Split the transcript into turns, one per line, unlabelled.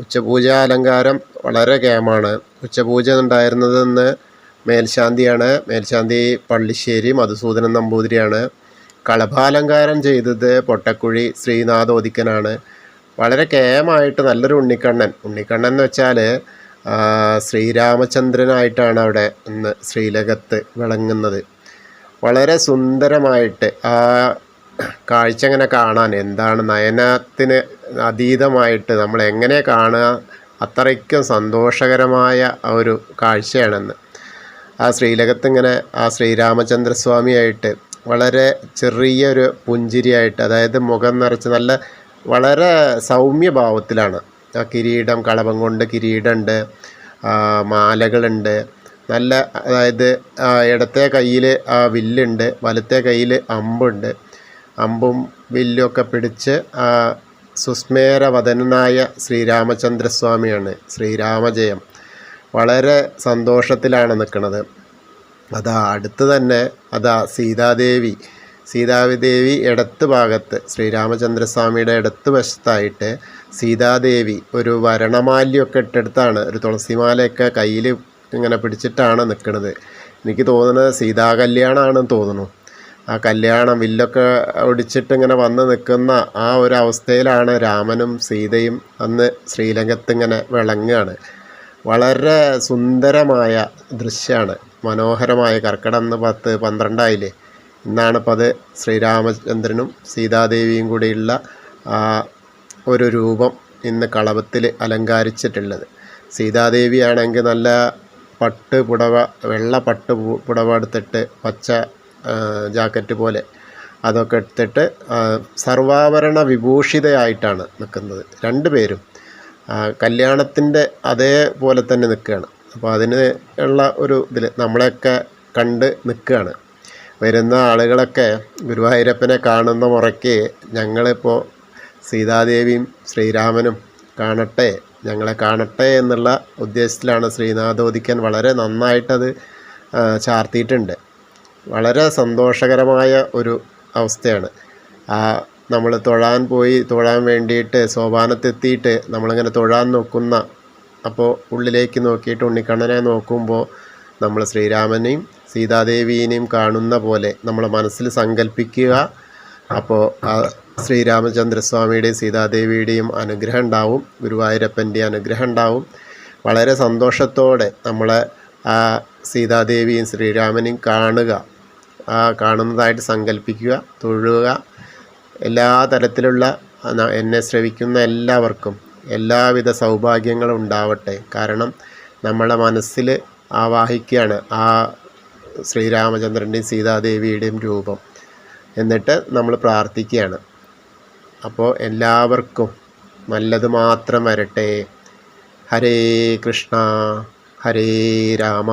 ഉച്ചപൂജ അലങ്കാരം വളരെ കേമാണ് ഉച്ചപൂജ ഉണ്ടായിരുന്നതെന്ന് മേൽശാന്തിയാണ്. മേൽശാന്തി പള്ളിശ്ശേരി മധുസൂദനൻ നമ്പൂതിരിയാണ്. കളഭാലങ്കാരം ചെയ്തത് പൊട്ടക്കുഴി ശ്രീനാഥ് ഓദിക്കനാണ് വളരെ കേമായിട്ട് നല്ലൊരു ഉണ്ണിക്കണ്ണൻ. ഉണ്ണിക്കണ്ണൻ എന്ന് വെച്ചാൽ ശ്രീരാമചന്ദ്രനായിട്ടാണ് അവിടെ ഇന്ന് ശ്രീലകത്ത് വിളങ്ങുന്നത്. വളരെ സുന്ദരമായിട്ട് ആ കാഴ്ച ഇങ്ങനെ കാണാൻ എന്താണ് നയനത്തിന് അതീതമായിട്ട് നമ്മൾ എങ്ങനെ കാണുക അത്രയ്ക്കും സന്തോഷകരമായ ഒരു കാഴ്ചയാണെന്ന്. ആ ശ്രീലകത്ത് ഇങ്ങനെ ആ ശ്രീരാമചന്ദ്രസ്വാമിയായിട്ട് വളരെ ചെറിയൊരു പുഞ്ചിരിയായിട്ട് അതായത് മുഖം നിറച്ച് നല്ല വളരെ സൗമ്യഭാവത്തിലാണ്. ആ കിരീടം കളഭം കൊണ്ട് കിരീടമുണ്ട് മാലകളുണ്ട് നല്ല അതായത് ഇടത്തെ കയ്യിൽ ആ വില്ലുണ്ട് വലത്തെ കയ്യിൽ അമ്പുണ്ട്. അമ്പും വില്ലും ഒക്കെ പിടിച്ച് സുസ്മേരവദനായ ശ്രീരാമചന്ദ്രസ്വാമിയാണ്. ശ്രീരാമജയം. വളരെ സന്തോഷത്തിലാണ് നിൽക്കുന്നത്. അതാ അടുത്ത് തന്നെ അതാ സീതാദേവി. സീതാദേവി ഇടത്ത് ഭാഗത്ത് ശ്രീരാമചന്ദ്രസ്വാമിയുടെ ഇടത്ത് വശത്തായിട്ട് സീതാദേവി ഒരു വരണമാല്യമൊക്കെ ഇട്ടെടുത്താണ്. ഒരു തുളസിമാലയൊക്കെ കയ്യിൽ ഇങ്ങനെ പിടിച്ചിട്ടാണ് നിൽക്കുന്നത്. എനിക്ക് തോന്നുന്നത് സീതാകല്യാണമാണെന്ന് തോന്നുന്നു. ആ കല്യാണം വില്ലൊക്കെ ഒടിച്ചിട്ട് ഇങ്ങനെ വന്ന് നിൽക്കുന്ന ആ ഒരു അവസ്ഥയിലാണ് രാമനും സീതയും അന്ന് ശ്രീലങ്കത്ത് ഇങ്ങനെ വിളങ്ങുകയാണ് വളരെ സുന്ദരമായ ദൃശ്യമാണ്. മനോഹരമായ കർക്കിടം എന്ന് പത്ത് പന്ത്രണ്ടായില്ലേ? ഇന്നാണിപ്പോൾ അത് ശ്രീരാമചന്ദ്രനും സീതാദേവിയും കൂടിയുള്ള ആ ഒരു രൂപം ഇന്ന് കളവത്തിൽ അലങ്കരിച്ചിട്ടുള്ളത്. സീതാദേവിയാണെങ്കിൽ നല്ല പട്ട് പുടവ വെള്ള പട്ട് പുടവ എടുത്തിട്ട് പച്ച ജാക്കറ്റ് പോലെ. അതൊക്കെ എടുത്തിട്ട് സർവാഭരണ വിഭൂഷിതയായിട്ടാണ് നിൽക്കുന്നത്. രണ്ട് പേരും. കല്യാണത്തിന്റെ അതേപോലെ തന്നെ നിൽക്കുകയാണ്. അപ്പോൾ അതിന് ഉള്ള ഒരു ഇതിൽ നമ്മളെയൊക്കെ കണ്ട് നിൽക്കുകയാണ്. വരുന്ന ആളുകളൊക്കെ ഗുരുവായൂരപ്പനെ കാണുന്ന മുറയ്ക്ക് ഞങ്ങളിപ്പോൾ സീതാദേവിയും ശ്രീരാമനും കാണട്ടെ ഞങ്ങളെ കാണട്ടെ എന്നുള്ള ഉദ്ദേശത്തിലാണ് ശ്രീനാഥോദിക്കൻ വളരെ നന്നായിട്ടത് ചാർത്തിയിട്ടുണ്ട്. വളരെ സന്തോഷകരമായ ഒരു അവസ്ഥയാണ്. ആ നമ്മൾ തൊഴാൻ പോയി തൊഴാൻ വേണ്ടിയിട്ട് സോപാനത്തെത്തിയിട്ട് നമ്മളിങ്ങനെ തൊഴാൻ നോക്കുന്ന അപ്പോൾ ഉള്ളിലേക്ക് നോക്കിയിട്ട് ഉണ്ണിക്കണ്ണനെ നോക്കുമ്പോൾ നമ്മൾ ശ്രീരാമനെയും സീതാദേവീനെയും കാണുന്ന പോലെ നമ്മൾ മനസ്സിൽ സങ്കല്പിക്കുക അപ്പോൾ ആ ശ്രീരാമചന്ദ്രസ്വാമിയുടെയും സീതാദേവിയുടെയും അനുഗ്രഹം ഉണ്ടാവും ഗുരുവായൂരപ്പന്റെയും അനുഗ്രഹം ഉണ്ടാവും. വളരെ സന്തോഷത്തോടെ നമ്മളെ ആ സീതാദേവിയും ശ്രീരാമനെയും കാണുക. ആ കാണുന്നതായിട്ട് സങ്കല്പിക്കുക തൊഴുക. എല്ലാ തരത്തിലുള്ള എന്നെ ശ്രവിക്കുന്ന എല്ലാവർക്കും എല്ലാവിധ സൗഭാഗ്യങ്ങളും ഉണ്ടാവട്ടെ. കാരണം നമ്മളെ മനസ്സിൽ ആവാഹിക്കുകയാണ് ആ ശ്രീരാമചന്ദ്രന്റെയും സീതാദേവിയുടെയും രൂപം. എന്നിട്ട് നമ്മൾ പ്രാർത്ഥിക്കുകയാണ്. അപ്പോൾ എല്ലാവർക്കും നല്ലത് മാത്രം വരട്ടെ. ഹരേ കൃഷ്ണ. ഹരേ രാമ.